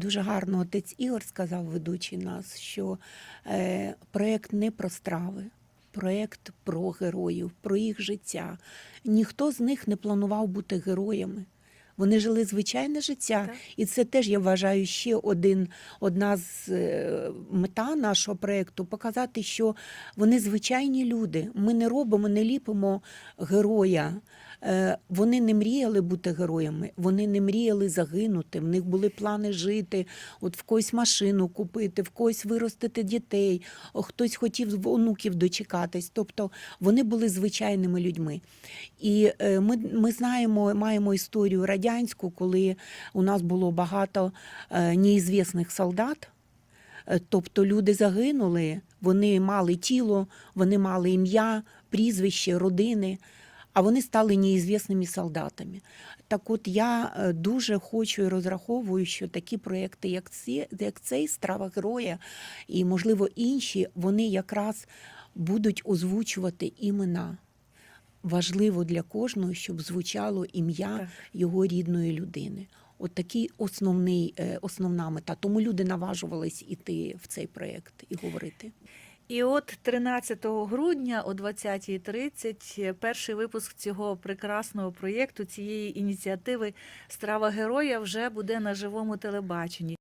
Дуже гарно отець Ігор сказав, ведучий нас, що е, проєкт не про страви, проєкт про героїв, про їх життя. Ніхто з них не планував бути героями. Вони жили звичайне життя, Так. і це теж я вважаю ще один, одна з е, мета нашого проєкту показати, що вони звичайні люди. Ми не робимо, не ліпимо героя. Е, Вони не мріяли бути героями, вони не мріяли загинути. В них були плани жити, от в когось машину купити, в когось виростити дітей, хтось хотів онуків дочекатись. Тобто вони були звичайними людьми. І е, ми, ми знаємо, маємо історію радянську, коли у нас було багато е, неізвісних солдат. Е, Тобто люди загинули, вони мали тіло, вони мали ім'я, прізвище, родини, а вони стали неізвісними солдатами. Так от я е, дуже хочу і розраховую, що такі проекти, як, ці, як цей страва героя і, можливо, інші, вони якраз будуть озвучувати імена. Важливо для кожного, щоб звучало ім'я Так. його рідної людини. От такий основний, е, основна мета. Тому люди наважувались іти в цей проєкт і говорити. І от 13 грудня о 20.30 перший випуск цього прекрасного проєкту, цієї ініціативи Страва героя вже буде на живому телебаченні.